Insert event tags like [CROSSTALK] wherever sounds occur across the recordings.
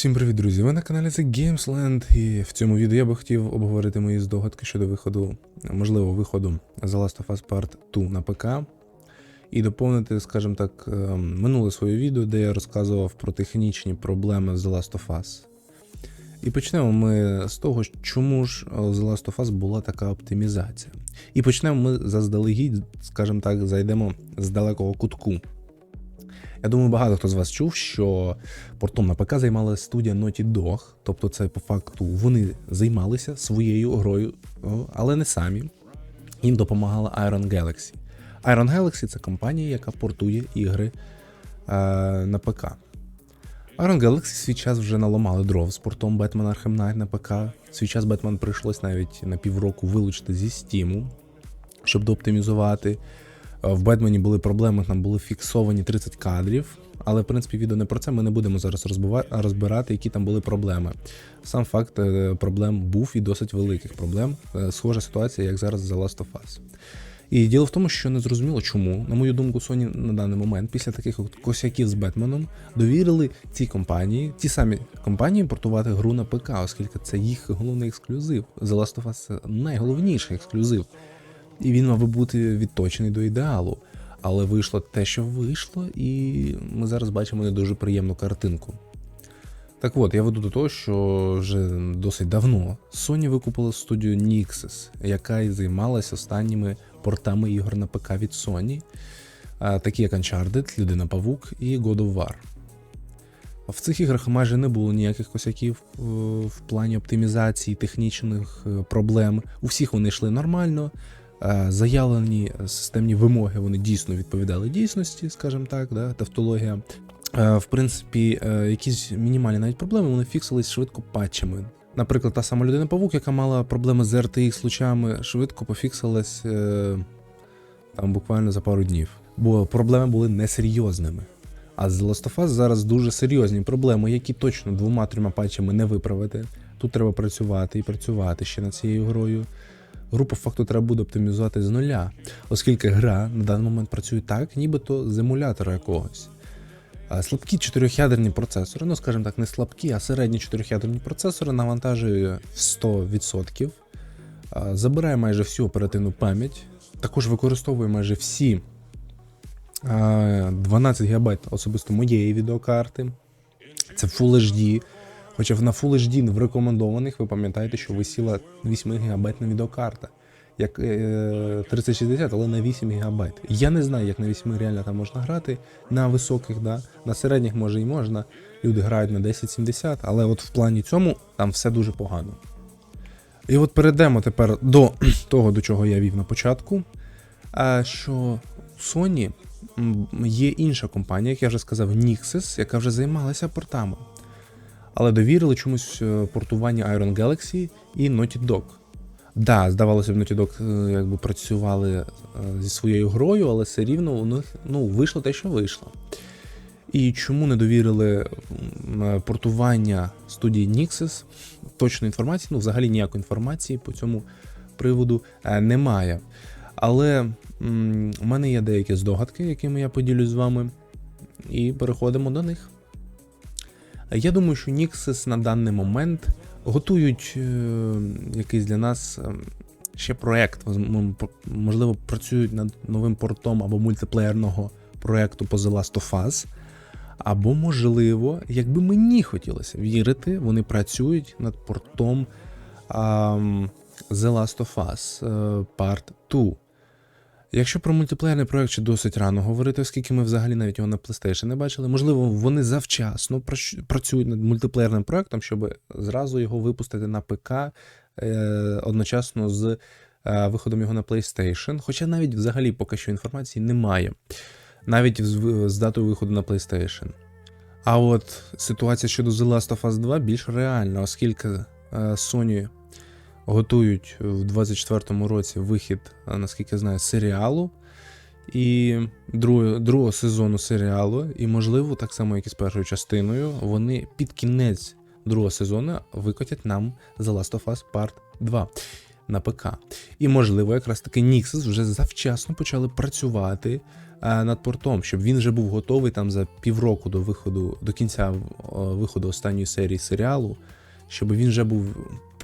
Всім привіт, друзі! Ви на каналі The Gamesland, і в цьому відео я би хотів обговорити мої здогадки щодо виходу, можливо, виходу The Last of Us Part 2 на ПК. І доповнити, скажімо так, е, минуле своє відео, де я розказував про технічні проблеми з The Last of Us. І почнемо ми з того, чому ж е, The Last of Us була така оптимізація. І почнемо ми заздалегідь, скажімо так, зайдемо з далекого кутку. Я думаю, багато хто з вас чув, що портом на ПК займалася студія Naughty Dog, тобто це по факту вони займалися своєю грою, але не самі. Їм допомагала Iron Galaxy. Iron Galaxy це компанія, яка портує ігри е, на ПК. Iron Galaxy свій час вже наламали дров з портом Batman Arkham Knight на ПК. Свій час Batman прийшлось навіть на півроку вилучити зі Steam, щоб дооптимізувати. В Бетмені були проблеми, там були фіксовані 30 кадрів. Але в принципі відео не про це. Ми не будемо зараз розбирати, які там були проблеми. Сам факт е, проблем був і досить великих проблем. Е, Схожа ситуація, як зараз з The Last of Us. І діло в тому, що не зрозуміло, чому, на мою думку, Sony на даний момент, після таких косяків з Бетменом, довірили цій компанії, ті самі компанії портувати гру на ПК, оскільки це їх головний ексклюзив. The Last of Us найголовніший ексклюзив. І він мав би бути відточений до ідеалу. Але вийшло те, що вийшло, і ми зараз бачимо не дуже приємну картинку. Так от, я веду до того, що вже досить давно Sony викупила студію Nixes, яка і займалася останніми портами ігор на ПК від Sony, такі як Uncharted, Людина Павук і God of War. В цих іграх майже не було ніяких косяків е, в плані оптимізації, технічних е, проблем. У всіх вони йшли нормально. Е, Заявлені системні вимоги вони дійсно відповідали дійсності, скажімо так, да, тавтологія. Е, В принципі, е, якісь мінімальні навіть проблеми вони фіксились швидко патчами. Наприклад, та сама людина Павук, яка мала проблеми з RTX лучами, швидко пофіксилась е, там буквально за пару днів. Бо проблеми були несерйозними. А з Last of Us зараз дуже серйозні проблеми, які точно двома-трьома патчами не виправити. Тут треба працювати і працювати ще над цією грою. Гру по факту треба буде оптимізувати з нуля, оскільки гра на даний момент працює так, нібито з емулятора якогось. Слабкі чотирьохядерні процесори, ну скажімо так, не слабкі, а середні чотирьохядерні процесори навантажує в 100%, забирає майже всю оперативну пам'ять, також використовує майже всі 12 ГБ особисто моєї відеокарти. Це Full HD. Хоча на Full HD в рекомендованих ви пам'ятаєте, що висіла 8 ГБ відеокарта. Як е, 3060, але на 8 ГБ. Я не знаю, як на 8 реально там можна грати. На високих, да. на середніх може і можна. Люди грають на 1070, але от в плані цьому там все дуже погано. І от перейдемо тепер до [CLEARS THROAT] того, до чого я вів на початку. Що Sony є інша компанія, як я вже сказав, Nixes, яка вже займалася портами. Але довірили чомусь е, портування Iron Galaxy і Naughty Dog. Да, здавалося б, Naughty Dog е, якби працювали е, зі своєю грою, але все рівно у них ну, вийшло те, що вийшло. І чому не довірили портування студії Nixes? Точної інформації, ну взагалі ніякої інформації по цьому приводу немає. Але м, у мене є деякі здогадки, якими я поділюсь з вами, і переходимо до них. Я думаю, що Nixes на даний момент готують е, якийсь для нас е, ще проект. Можливо, працюють над новим портом або мультиплеєрного проекту по The Last of Us. Або, можливо, якби мені хотілося вірити, вони працюють над портом The Last of Us е, Part 2. Якщо про мультиплеєрний проект ще досить рано говорити, оскільки ми взагалі навіть його на PlayStation не бачили, можливо, вони завчасно працюють над мультиплеєрним проектом, щоб зразу його випустити на ПК е, одночасно з е, виходом його на PlayStation. Хоча навіть взагалі поки що інформації немає, навіть з, з датою виходу на PlayStation. А от ситуація щодо The Last of Us 2 більш реальна, оскільки е, Sony готують в 24-му році вихід, наскільки я знаю, серіалу і другого, другого сезону серіалу. І, можливо, так само, як і з першою частиною, вони під кінець другого сезону викотять нам The Last of Us Part 2. на ПК. І, можливо, якраз таки Nixes вже завчасно почали працювати е, над портом, щоб він вже був готовий там за півроку до виходу, до кінця е, виходу останньої серії серіалу, щоб він вже був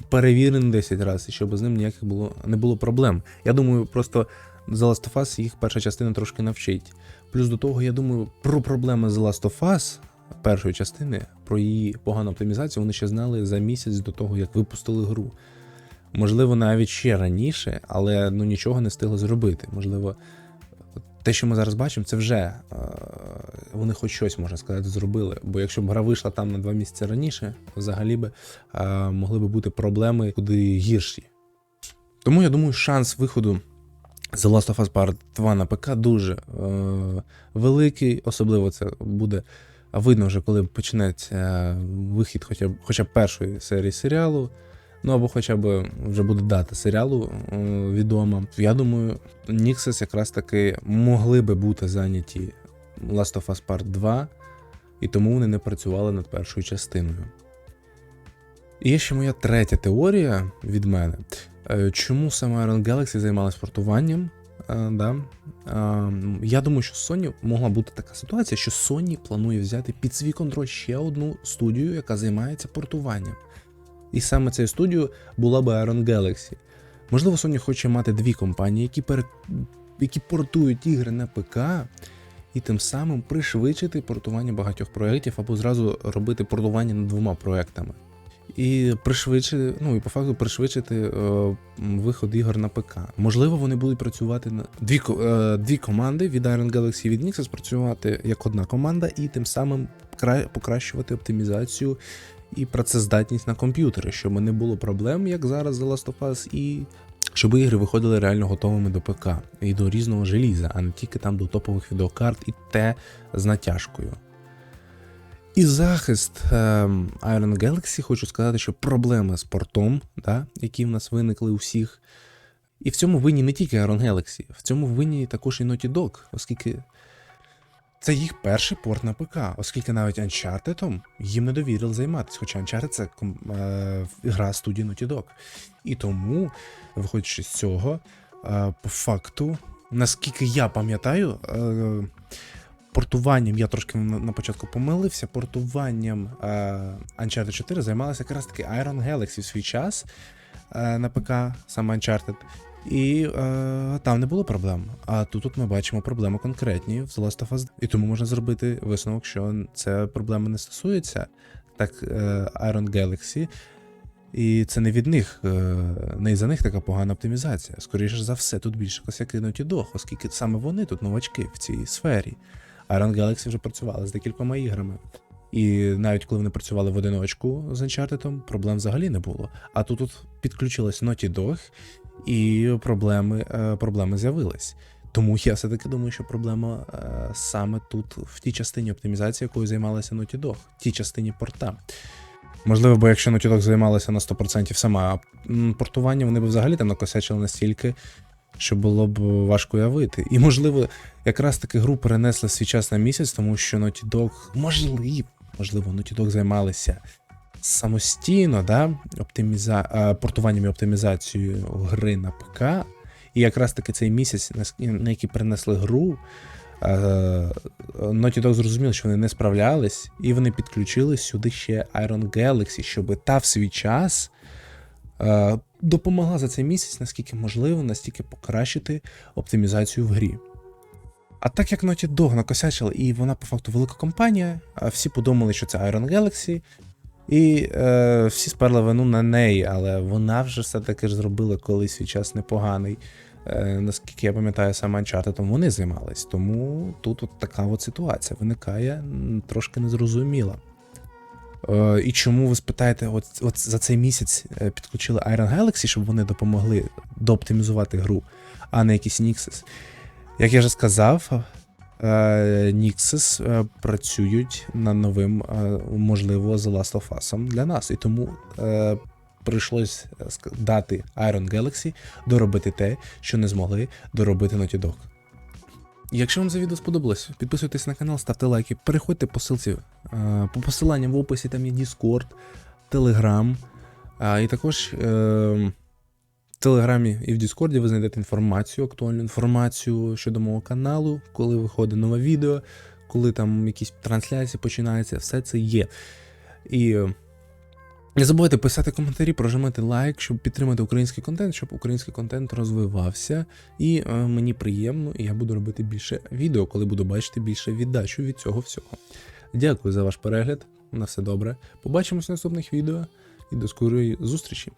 перевірений 10 разів, щоб з ним ніяких було не було проблем. Я думаю, просто The Last of Us їх перша частина трошки навчить. Плюс до того, я думаю, про проблеми The Last of Us першої частини, про її погану оптимізацію, вони ще знали за місяць до того, як випустили гру. Можливо, навіть ще раніше, але ну нічого не встигли зробити. Можливо, те, що ми зараз бачимо, це вже е, вони хоч щось, можна сказати, зробили. Бо якщо б гра вийшла там на два місяці раніше, взагалі би е, могли би бути проблеми куди гірші. Тому я думаю, шанс виходу The Last of Us Part 2 на ПК дуже е, великий, особливо це буде видно вже, коли почнеться е, вихід хоча б, хоча б першої серії серіалу. Ну або хоча б вже буде дата серіалу е, відома. Я думаю, Nixes якраз таки могли би бути зайняті Last of Us Part 2, і тому вони не працювали над першою частиною. І є ще моя третя теорія від мене. Е, Чому саме Iron Galaxy займалась портуванням? Е, да. Я думаю, що Sony могла бути така ситуація, що Sony планує взяти під свій контроль ще одну студію, яка займається портуванням. І саме цією студією була би Iron Galaxy. Можливо, Sony хоче мати дві компанії, які, пере... які портують ігри на ПК, і тим самим пришвидшити портування багатьох проєктів або зразу робити портування над двома проєктами. І пришвидшити, ну і по факту пришвидшити е, виход ігор на ПК. Можливо, вони будуть працювати на дві, е, дві команди від Iron Galaxy і від Nixes працювати як одна команда, і тим самим кра- покращувати оптимізацію і працездатність на комп'ютери, щоб не було проблем, як зараз The Last of Us, і щоб ігри виходили реально готовими до ПК і до різного желіза, а не тільки там до топових відеокарт і те з натяжкою. І захист ем, Iron Galaxy, хочу сказати, що проблеми з портом, да, які в нас виникли у всіх. І в цьому винні не тільки Iron Galaxy, в цьому винні також і Naughty Dog, оскільки це їх перший порт на ПК, оскільки навіть Uncharted їм не довірили займатися, хоча Uncharted це е, гра студії Naughty Dog. І тому, виходячи з цього, е, по факту, наскільки я пам'ятаю, е, портуванням, я трошки на початку помилився, портуванням е, Uncharted 4 займалася якраз таки Iron Galaxy в свій час е, на ПК, саме Uncharted. І е, там не було проблем. А тут от ми бачимо проблеми конкретні в The Last of Us. І тому можна зробити висновок, що це проблеми не стосується так е, Iron Galaxy. І це не від них, е, не із-за них така погана оптимізація. Скоріше за все, тут більше косяки Naughty Dog, оскільки саме вони тут новачки в цій сфері. Iron Galaxy вже працювали з декількома іграми. І навіть коли вони працювали в одиночку з Uncharted, проблем взагалі не було. А тут от підключилась Naughty Dog, і проблеми, е, проблеми з'явились. Тому я все-таки думаю, що проблема е, саме тут, в тій частині оптимізації, якою займалася Naughty Dog, в тій частині порта. Можливо, бо якщо Naughty Dog займалася на 100% сама портування, вони б взагалі там накосячили настільки, що було б важко уявити. І можливо, якраз таки гру перенесли свій час на місяць, тому що Naughty Dog, можливо, можливо, Naughty Dog займалися самостійно, да, оптиміза... е, портуванням і оптимізацією гри на ПК. І якраз таки цей місяць, на який перенесли гру, е, Naughty Dog зрозуміли, що вони не справлялись, і вони підключили сюди ще Iron Galaxy, щоб та в свій час е, допомогла за цей місяць, наскільки можливо, настільки покращити оптимізацію в грі. А так як Naughty Dog накосячила, і вона по факту велика компанія, всі подумали, що це Iron Galaxy, і е, всі сперли вину на неї, але вона вже все-таки зробила колись свій час непоганий. Е, наскільки я пам'ятаю, саме Uncharted вони займались. Тому тут от така от ситуація виникає трошки незрозуміла. Е, і чому ви спитаєте, от, от за цей місяць е, підключили Iron Galaxy, щоб вони допомогли дооптимізувати гру, а не якийсь Nixes? Як я вже сказав, е, Nixes е, працюють над новим, е, можливо, The Last of Us для нас. І тому прийшлось дати Iron Galaxy доробити те, що не змогли доробити Naughty Dog. Якщо вам це відео сподобалось, підписуйтесь на канал, ставте лайки, переходьте по ссылці, по посиланням в описі, там є Discord, Telegram, і також е, В Телеграмі і в Діскорді ви знайдете інформацію, актуальну інформацію щодо мого каналу, коли виходить нове відео, коли там якісь трансляції починаються, все це є. І не забувайте писати коментарі, прожимати лайк, щоб підтримати український контент, щоб український контент розвивався. І е, мені приємно, і я буду робити більше відео, коли буду бачити більше віддачу від цього всього. Дякую за ваш перегляд. На все добре. Побачимось в наступних відео і до скорої зустрічі.